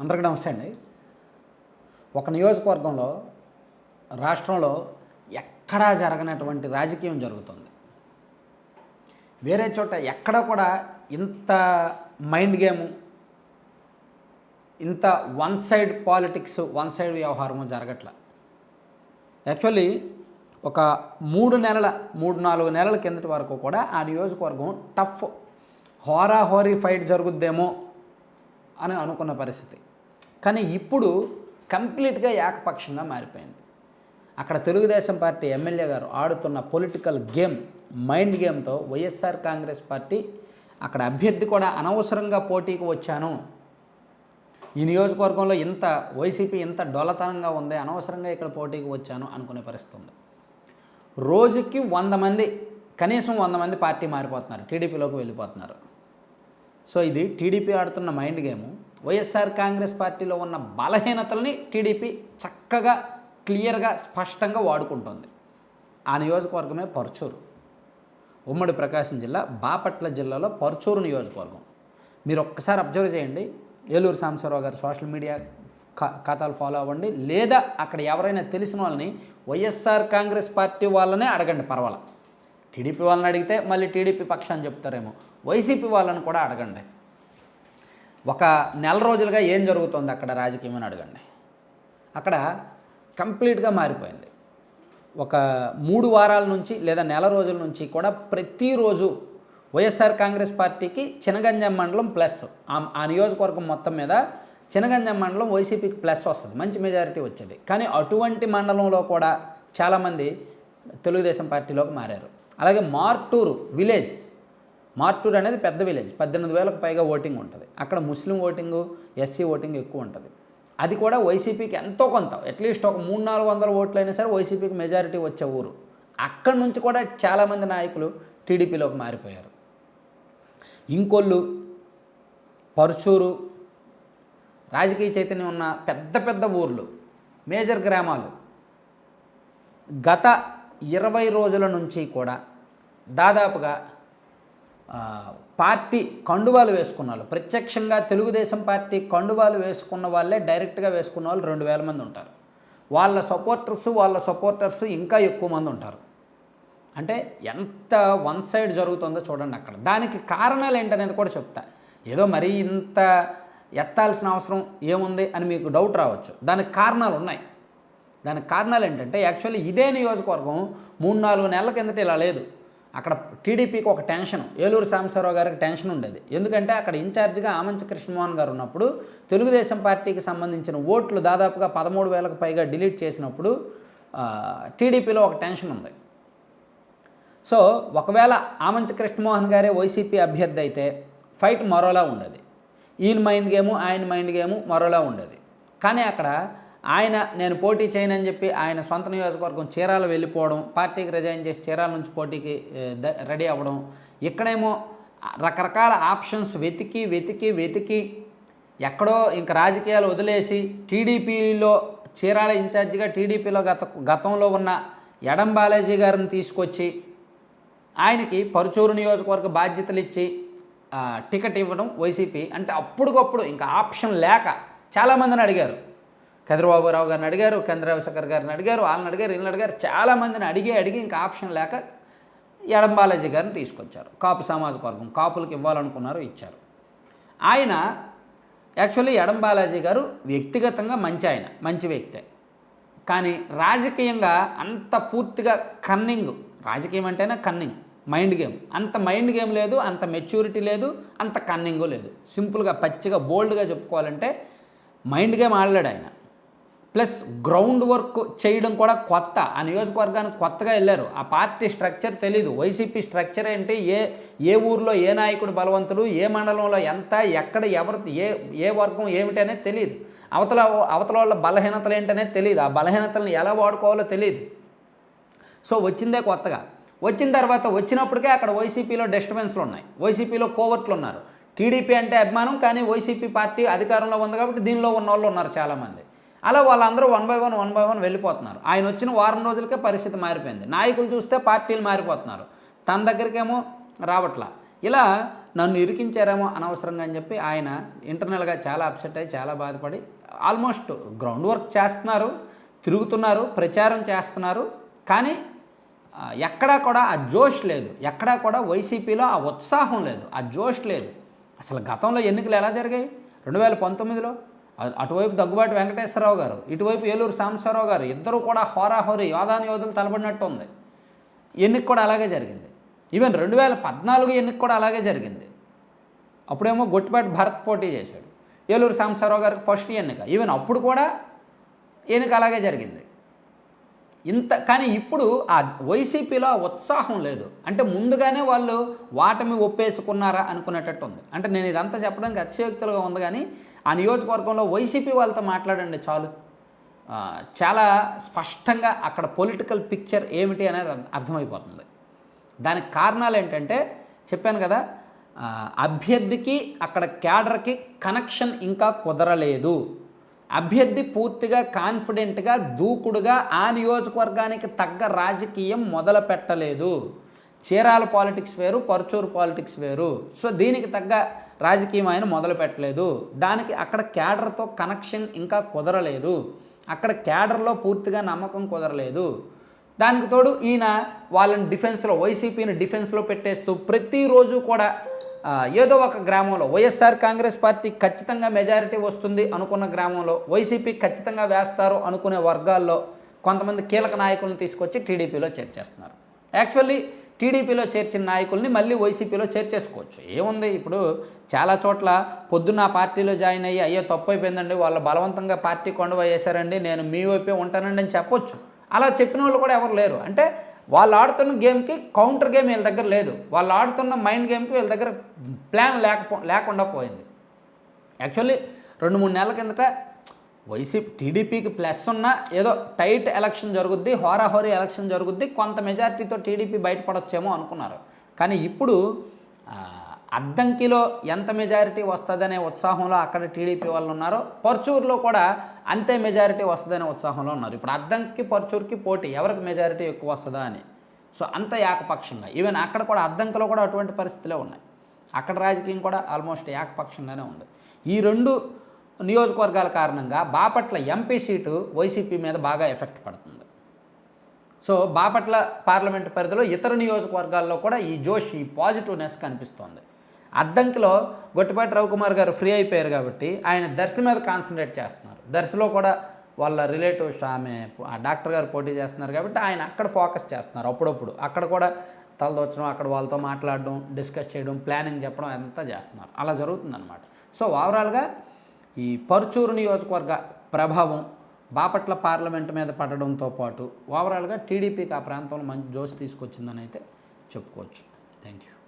అందరికీ నమస్తే అండి. ఒక నియోజకవర్గంలో రాష్ట్రంలో ఎక్కడా జరగనటువంటి రాజకీయం జరుగుతుంది. వేరే చోట ఎక్కడ కూడా ఇంత మైండ్ గేము ఇంత one side politics one side వ్యవహారము జరగట్లా. యాక్చువల్లీ ఒక మూడు నెలల మూడు నాలుగు నెలల కిందటి వరకు కూడా ఆ నియోజకవర్గం టఫ్ హోరాహోరీ ఫైట్ జరుగుద్దేమో అని అనుకున్న పరిస్థితి. కానీ ఇప్పుడు కంప్లీట్గా ఏకపక్షంగా మారిపోయింది. అక్కడ తెలుగుదేశం పార్టీ ఎమ్మెల్యే గారు ఆడుతున్న పొలిటికల్ గేమ్ మైండ్ గేమ్తో వైఎస్ఆర్ కాంగ్రెస్ పార్టీ అక్కడ అభ్యర్థి కూడా అనవసరంగా పోటీకి వచ్చాను. ఈ నియోజకవర్గంలో ఇంత వైసీపీ ఇంత డొలతనంగా ఉంది అనవసరంగా ఇక్కడ పోటీకి వచ్చాను అనుకునే పరిస్థితి ఉంది. రోజుకి వంద మంది కనీసం వంద మంది పార్టీ మారిపోతున్నారు టీడీపీలోకి వెళ్ళిపోతున్నారు. సో ఇది టీడీపీ ఆడుతున్న మైండ్ గేము. వైఎస్ఆర్ కాంగ్రెస్ పార్టీలో ఉన్న బలహీనతల్ని టీడీపీ చక్కగా క్లియర్గా స్పష్టంగా వాడుకుంటుంది. ఆ నియోజకవర్గమే పరుచూరు. ఉమ్మడి ప్రకాశం జిల్లా బాపట్ల జిల్లాలో పరుచూరు నియోజకవర్గం. మీరు ఒక్కసారి అబ్జర్వ్ చేయండి. ఏలూరు సాంబశివరావు గారు సోషల్ మీడియా ఖాతాలు ఫాలో అవ్వండి. లేదా అక్కడ ఎవరైనా తెలిసిన వాళ్ళని వైఎస్ఆర్ కాంగ్రెస్ పార్టీ వాళ్ళనే అడగండి పర్వాల. టీడీపీ వాళ్ళని అడిగితే మళ్ళీ టీడీపీ పక్షాన్ని చెప్తారేమో. వైసీపీ వాళ్ళని కూడా అడగండి. ఒక నెల రోజులుగా ఏం జరుగుతుంది అక్కడ రాజకీయం అని అడగండి. అక్కడ కంప్లీట్గా మారిపోయింది. ఒక మూడు వారాల నుంచి లేదా నెల రోజుల నుంచి కూడా ప్రతిరోజు వైఎస్ఆర్ కాంగ్రెస్ పార్టీకి చినగంజం మండలం ప్లస్. ఆ- నియోజకవర్గం మొత్తం మీద చినగంజం మండలం వైసీపీకి ప్లస్ వస్తుంది. మంచి మెజారిటీ వచ్చేది. కానీ అటువంటి మండలంలో కూడా చాలామంది తెలుగుదేశం పార్టీలోకి మారారు. అలాగే మార్టూరు విలేజ్ మార్టూర్ అనేది పెద్ద విలేజ్ పద్దెనిమిది వేలకు పైగా ఓటింగ్ ఉంటుంది. అక్కడ ముస్లిం ఓటింగు ఎస్సీ ఓటింగ్ ఎక్కువ ఉంటుంది. అది కూడా వైసీపీకి ఎంతో కొంత అట్లీస్ట్ ఒక మూడు నాలుగు వందల ఓట్లు అయినా సరే వైసీపీకి మెజారిటీ వచ్చే ఊరు. అక్కడి నుంచి కూడా చాలామంది నాయకులు టీడీపీలోకి మారిపోయారు. ఇంకొల్లు పరుచూరు రాజకీయ చైతన్యం ఉన్న పెద్ద పెద్ద ఊర్లు మేజర్ గ్రామాలు గత ఇరవై రోజుల నుంచి కూడా దాదాపుగా పార్టీ కండువాలు వేసుకున్న వాళ్ళు ప్రత్యక్షంగా తెలుగుదేశం పార్టీ కండువాలు వేసుకున్న వాళ్ళే డైరెక్ట్గా వేసుకున్న వాళ్ళు రెండు వేల మంది ఉంటారు. వాళ్ళ సపోర్టర్స్ వాళ్ళ సపోర్టర్స్ ఇంకా ఎక్కువ మంది ఉంటారు. అంటే ఎంత వన్ సైడ్ జరుగుతుందో చూడండి అక్కడ. దానికి కారణాలు ఏంటనేది కూడా చెప్తా. ఏదో మరీ ఇంత ఎత్తాల్సిన అవసరం ఏముంది అని మీకు డౌట్ రావచ్చు. దానికి కారణాలు ఉన్నాయి. దానికి కారణాలు ఏంటంటే యాక్చువల్లీ ఇదే నియోజకవర్గం మూడు నాలుగు నెలల కిందట ఇలా లేదు. అక్కడ టీడీపీకి ఒక టెన్షన్. ఏలూరు సాంబశివరావు గారికి టెన్షన్ ఉండేది. ఎందుకంటే అక్కడ ఇన్ఛార్జిగా ఆమంచి కృష్ణమోహన్ గారు ఉన్నప్పుడు తెలుగుదేశం పార్టీకి సంబంధించిన ఓట్లు దాదాపుగా పదమూడు వేలకు పైగా డిలీట్ చేసినప్పుడు టీడీపీలో ఒక టెన్షన్ ఉంది. సో ఒకవేళ ఆమంచి కృష్ణమోహన్ గారే వైసీపీ అభ్యర్థి అయితే ఫైట్ మరోలా ఉండేది. ఈయన మైండ్ గేము ఆయన మైండ్ గేము మరోలా ఉండేది. కానీ అక్కడ ఆయన నేను పోటీ చేయనని చెప్పి ఆయన సొంత నియోజకవర్గం చీరాల వెళ్ళిపోవడం పార్టీకి రిజైన్ చేసి చీరాల నుంచి పోటీకి రెడీ అవ్వడం ఇక్కడేమో రకరకాల ఆప్షన్స్ వెతికి వెతికి వెతికి ఎక్కడో ఇంక రాజకీయాలు వదిలేసి టీడీపీలో చీరాల ఇన్ఛార్జిగా టీడీపీలో గత గతంలో ఉన్న ఎడం బాలాజీ గారిని తీసుకొచ్చి ఆయనకి పరుచూరు నియోజకవర్గ బాధ్యతలు ఇచ్చి టికెట్ ఇవ్వడం వైసీపీ. అంటే అప్పుడుకప్పుడు ఇంకా ఆప్షన్ లేక చాలామందిని అడిగారు. కదిరబాబురావు గారిని అడిగారు చంద్రశేఖర్ గారిని అడిగారు వాళ్ళని అడిగారు వీళ్ళని అడిగారు. చాలామందిని అడిగి అడిగి ఇంకా ఆప్షన్ లేక ఎడం బాలాజీ గారిని తీసుకొచ్చారు. కాపు సామాజిక వర్గం కాపులకు ఇవ్వాలనుకున్నారు ఇచ్చారు. ఆయన యాక్చువల్లీ ఎడం బాలాజీ గారు వ్యక్తిగతంగా మంచి ఆయన మంచి వ్యక్తే. కానీ రాజకీయంగా అంత పూర్తిగా కన్నింగ్ రాజకీయం అంటేనే కన్నింగ్ మైండ్ గేమ్. అంత మైండ్ గేమ్ లేదు అంత మెచ్యూరిటీ లేదు అంత కన్నింగు లేదు. సింపుల్గా పచ్చిగా బోల్డ్గా చెప్పుకోవాలంటే మైండ్ గేమ్ ఆడలేడు ఆయన. ప్లస్ గ్రౌండ్ వర్క్ చేయడం కూడా కొత్త. ఆ నియోజకవర్గానికి కొత్తగా వెళ్ళారు. ఆ పార్టీ స్ట్రక్చర్ తెలీదు. వైసీపీ స్ట్రక్చర్ ఏంటి? ఏ ఏ ఊర్లో ఏ నాయకుడు బలవంతుడు? ఏ మండలంలో ఎంత? ఎక్కడ ఎవరు ఏ ఏ వర్గం ఏమిటనే తెలియదు అవతల అవతల వాళ్ళ బలహీనతలు ఏంటనేది తెలియదు ఆ బలహీనతలను ఎలా వాడుకోవాలో తెలియదు సో వచ్చిందే కొత్తగా. వచ్చిన తర్వాత వచ్చినప్పటికే అక్కడ వైసీపీలో డిస్టర్బెన్స్లు ఉన్నాయి. వైసీపీలో కోవర్ట్లు ఉన్నారు. టీడీపీ అంటే అభిమానం కానీ వైసీపీ పార్టీ అధికారంలో ఉంది కాబట్టి దీనిలో ఉన్న వాళ్ళు ఉన్నారు చాలామంది. అలా వాళ్ళందరూ one by one one by one వెళ్ళిపోతున్నారు. ఆయన వచ్చిన వారం రోజులకే పరిస్థితి మారిపోయింది. నాయకులు చూస్తే పార్టీలు మారిపోతున్నారు. తన దగ్గరికేమో రావట్లా. ఇలా నన్ను ఇరికించారేమో అనవసరంగా అని చెప్పి ఆయన ఇంటర్నల్గా చాలా అప్సెట్ అయ్యి చాలా బాధపడి ఆల్మోస్ట్ గ్రౌండ్ వర్క్ చేస్తున్నారు తిరుగుతున్నారు ప్రచారం చేస్తున్నారు. కానీ ఎక్కడా కూడా ఆ జోష్ లేదు. ఎక్కడా కూడా వైసీపీలో ఆ ఉత్సాహం లేదు. ఆ జోష్ లేదు. అసలు గతంలో ఎన్నికలు ఎలా జరిగాయి? రెండు వేల పంతొమ్మిదిలో అటువైపు దగ్గుబాటి వెంకటేశ్వరరావు గారు ఇటువైపు ఏలూరు సాంబశ్వరరావు గారు ఇద్దరు కూడా హోరాహోరీ యోధాని యోధులు తలబడినట్టు ఉంది. ఎన్నిక కూడా అలాగే జరిగింది. ఈవెన్ రెండు వేల పద్నాలుగు ఎన్నిక కూడా అలాగే జరిగింది. అప్పుడేమో గొట్టిపాటి భరత్ పోటీ చేశాడు. ఏలూరు సాంబశ్వరరావు గారికి ఫస్ట్ ఎన్నిక. ఈవెన్ అప్పుడు కూడా ఎన్నిక అలాగే జరిగింది. ఇంత కానీ ఇప్పుడు ఆ వైసీపీలో ఆ ఉత్సాహం లేదు. అంటే ముందుగానే వాళ్ళు వాటమి ఒప్పేసుకున్నారా అనుకునేటట్టు ఉంది. అంటే నేను ఇదంతా చెప్పడానికి అతిశయోక్తులుగా ఉంది కానీ ఆ నియోజకవర్గంలో వైసీపీ వాళ్ళతో మాట్లాడండి చాలు. చాలా స్పష్టంగా అక్కడ పొలిటికల్ పిక్చర్ ఏమిటి అనేది అర్థమైపోతుంది. దానికి కారణాలు ఏంటంటే చెప్పాను కదా అభ్యర్థికి అక్కడ క్యాడర్కి కనెక్షన్ ఇంకా కుదరలేదు. అభ్యర్థి పూర్తిగా కాన్ఫిడెంట్గా దూకుడుగా ఆ నియోజకవర్గానికి తగ్గ రాజకీయం మొదలు పెట్టలేదు. చీరాల పాలిటిక్స్ వేరు పరుచూరు పాలిటిక్స్ వేరు. సో దీనికి తగ్గ రాజకీయం ఆయన మొదలు పెట్టలేదు. దానికి అక్కడ క్యాడర్తో కనెక్షన్ ఇంకా కుదరలేదు. అక్కడ క్యాడర్లో పూర్తిగా నమ్మకం కుదరలేదు. దానికి తోడు ఈయన వాళ్ళని డిఫెన్స్లో వైసీపీని డిఫెన్స్లో పెట్టేస్తూ ప్రతిరోజు కూడా ఏదో ఒక గ్రామంలో వైఎస్ఆర్ కాంగ్రెస్ పార్టీ ఖచ్చితంగా మెజారిటీ వస్తుంది అనుకున్న గ్రామంలో వైసీపీ ఖచ్చితంగా వేస్తారు అనుకునే వర్గాల్లో కొంతమంది కీలక నాయకులను తీసుకొచ్చి టీడీపీలో చేర్చేస్తున్నారు. యాక్చువల్లీ టీడీపీలో చేర్చిన నాయకుల్ని మళ్ళీ వైసీపీలో చేర్చేసుకోవచ్చు. ఏముంది ఇప్పుడు చాలా చోట్ల పొద్దున్న ఆ పార్టీలో జాయిన్ అయ్యి అయ్యో తప్పు అయిపోయిందండి వాళ్ళు బలవంతంగా పార్టీ కొండవ వేసారండి నేను మీ వైపే ఉంటానండి అని చెప్పొచ్చు. అలా చెప్పిన వాళ్ళు కూడా ఎవరు లేరు. అంటే వాళ్ళు ఆడుతున్న గేమ్కి కౌంటర్ గేమ్ వీళ్ళ దగ్గర లేదు. వాళ్ళు ఆడుతున్న మైండ్ గేమ్కి వీళ్ళ దగ్గర ప్లాన్ లేకపో లేకుండా పోయింది. యాక్చువల్లీ రెండు మూడు నెలల కిందట వైసీపీ టీడీపీకి ప్లస్ ఉన్న ఏదో టైట్ ఎలక్షన్ జరుగుద్ది హోరాహోరీ ఎలక్షన్ జరుగుద్ది కొంత మెజారిటీతో టీడీపీ బయటపడొచ్చేమో అనుకున్నారు. కానీ ఇప్పుడు అద్దంకిలో ఎంత మెజారిటీ వస్తుందనే ఉత్సాహంలో అక్కడ టీడీపీ వాళ్ళు ఉన్నారో. పర్చూరులో కూడా అంతే మెజారిటీ వస్తుందనే ఉత్సాహంలో ఉన్నారు. ఇప్పుడు అద్దంకి పర్చూరుకి పోటీ ఎవరికి మెజారిటీ ఎక్కువ వస్తుందా అని. సో అంత ఏకపక్షంగా. ఈవెన్ అక్కడ కూడా అద్దంకిలో కూడా అటువంటి పరిస్థితులే ఉన్నాయి. అక్కడ రాజకీయం కూడా ఆల్మోస్ట్ ఏకపక్షంగానే ఉంది. ఈ రెండు నియోజకవర్గాల కారణంగా బాపట్ల ఎంపీ సీటు వైసీపీ మీద బాగా ఎఫెక్ట్ పడుతుంది. సో బాపట్ల పార్లమెంట్ పరిధిలో ఇతర నియోజకవర్గాల్లో కూడా ఈ జోష్ ఈ పాజిటివ్నెస్ కనిపిస్తోంది. అద్దంకిలో గొట్టిపాటి రవికుమార్ గారు ఫ్రీ అయిపోయారు కాబట్టి ఆయన దర్శి మీద కాన్సన్ట్రేట్ చేస్తున్నారు. దర్శిలో కూడా వాళ్ళ రిలేటివ్స్ ఆమె ఆ డాక్టర్ గారు పోటీ చేస్తున్నారు కాబట్టి ఆయన అక్కడ ఫోకస్ చేస్తున్నారు అప్పుడప్పుడు. అక్కడ కూడా తలదొచ్చడం అక్కడ వాళ్ళతో మాట్లాడడం డిస్కస్ చేయడం ప్లానింగ్ చెప్పడం అంతా చేస్తున్నారు. అలా జరుగుతుందన్నమాట. సో ఓవరాల్గా ఈ పరుచూరు నియోజకవర్గ ప్రభావం బాపట్ల పార్లమెంట్ మీద పడడంతో పాటు ఓవరాల్గా టీడీపీకి ఆ ప్రాంతంలో మంచి జోష్ తీసుకొచ్చిందని అయితే చెప్పుకోవచ్చు. Thank you